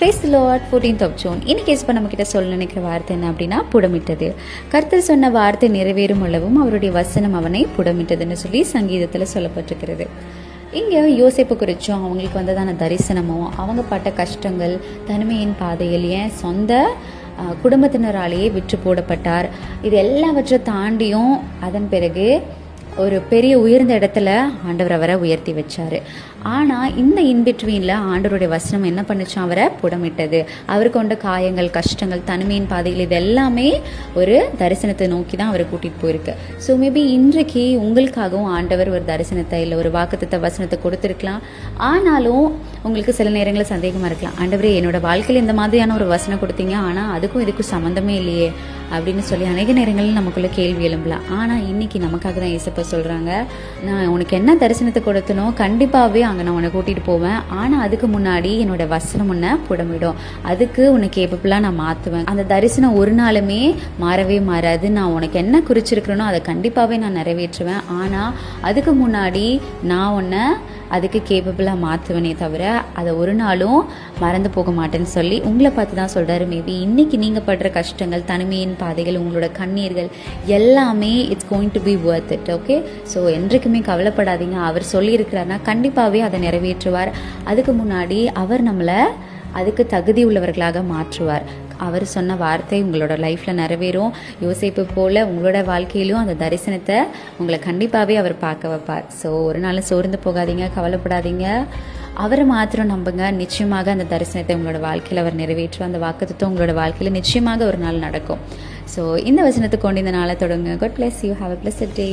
Praise lord fourteenth of June இன்னைக்கு இப்போ நம்ம கிட்ட சொல்ல நினைக்கிற வார்த்தை என்ன அப்படின்னா புடமிட்டது. கர்த்தர் சொன்ன வார்த்தை நிறைவேறும் அளவும் அவருடைய வசனம் அவனை புடமிட்டதுன்னு சொல்லி சங்கீதத்தில் சொல்லப்பட்டிருக்கிறது. இங்கே யோசிப்பு குறித்தும் அவங்களுக்கு வந்ததான தரிசனமும் அவங்க பட்ட கஷ்டங்கள் தனிமையின் பாதையில் ஏன் சொந்த குடும்பத்தினராலேயே விற்று போடப்பட்டார். இது எல்லாவற்றை தாண்டியும் அதன் பிறகு ஒரு பெரிய உயர்ந்த இடத்துல ஆண்டவர் அவரை உயர்த்தி வச்சாரு. ஆனால் இந்த இன்பிட்வீனில் ஆண்டவருடைய வசனம் என்ன பண்ணுச்சோம் அவரை புடமிட்டது. அவர் கொண்ட காயங்கள் கஷ்டங்கள் தனிமையின் பாதைகள் இது எல்லாமே ஒரு தரிசனத்தை நோக்கி தான் அவரை கூட்டிகிட்டு போயிருக்கு. ஸோ மேபி இன்றைக்கு உங்களுக்காகவும் ஆண்டவர் ஒரு தரிசனத்தை இல்லை ஒரு வாக்குத்த வசனத்தை கொடுத்துருக்கலாம். ஆனாலும் உங்களுக்கு சில நேரங்களில் சந்தேகமாக இருக்கலாம். ஆண்டவரே என்னோட வாழ்க்கையில் இந்த மாதிரியான ஒரு வசனம் கொடுத்தீங்க. ஆனால் அதுக்கும் இதுக்கும் சம்மந்தமே இல்லையே அப்படின்னு சொல்லி அநேக நேரங்களில் நமக்குள்ள கேள்வி எழும்பலாம். ஆனால் இன்னைக்கு நமக்காக தான் ஏசப்பா சொல்கிறாங்க நான் உனக்கு என்ன தரிசனத்தை கொடுத்தனோ கண்டிப்பாகவே அங்கே நான் உன்னை கூட்டிகிட்டு போவேன். ஆனால் அதுக்கு முன்னாடி என்னோட வசனம் உன்னை புடமிடும். அதுக்கு உனக்கு கேப்பபிளாக நான் மாற்றுவேன் அந்த தரிசனம் ஒரு நாளுமே மாறவே மாறாது. நான் உனக்கு என்ன குறிச்சிருக்கிறேனோ அதை கண்டிப்பாகவே நான் நிறைவேற்றுவேன். ஆனால் அதுக்கு முன்னாடி நான் உன்னை அதுக்கு கேப்பபிளாக மாற்றுவேனே தவிர அதை ஒரு நாளும் மறந்து போக மாட்டேன்னு சொல்லி உங்களை பார்த்து தான் சொல்கிறாரு மேபி இன்னைக்கு நீங்கள் படுற கஷ்டங்கள் தனிமையின் பாதைகள் உங்களோட கண்ணீர்கள் எல்லாமே it's going to be worth it okay so என்றைக்குமே கவலைப்படாதீங்க. அவர் சொல்லியிருக்கிறாருன்னா கண்டிப்பாகவே அதை நிறைவேற்றுவார். அதுக்கு முன்னாடி அவர் நம்மளை அதுக்கு தகுதி உள்ளவர்களாக மாற்றுவார். அவர் சொன்ன வார்த்தை உங்களோட லைஃப்பில் நிறைவேறும். யோசிப்பு போல் உங்களோட வாழ்க்கையிலும் அந்த தரிசனத்தை உங்களை கண்டிப்பாகவே அவர் பார்க்க வைப்பார். ஸோ ஒரு நாள் சோர்ந்து போகாதீங்க கவலைப்படாதீங்க. அவரை மாத்திரம் நம்புங்க. நிச்சயமாக அந்த தரிசனத்தை உங்களோட வாழ்க்கையில் அவர் நிறைவேற்றும். அந்த வாக்குத்தம் உங்களோட வாழ்க்கையில் நிச்சயமாக ஒரு நாள் நடக்கும். ஸோ இந்த வசனத்தை கொண்டு இந்த நாளை தொடங்க God bless you have a bless day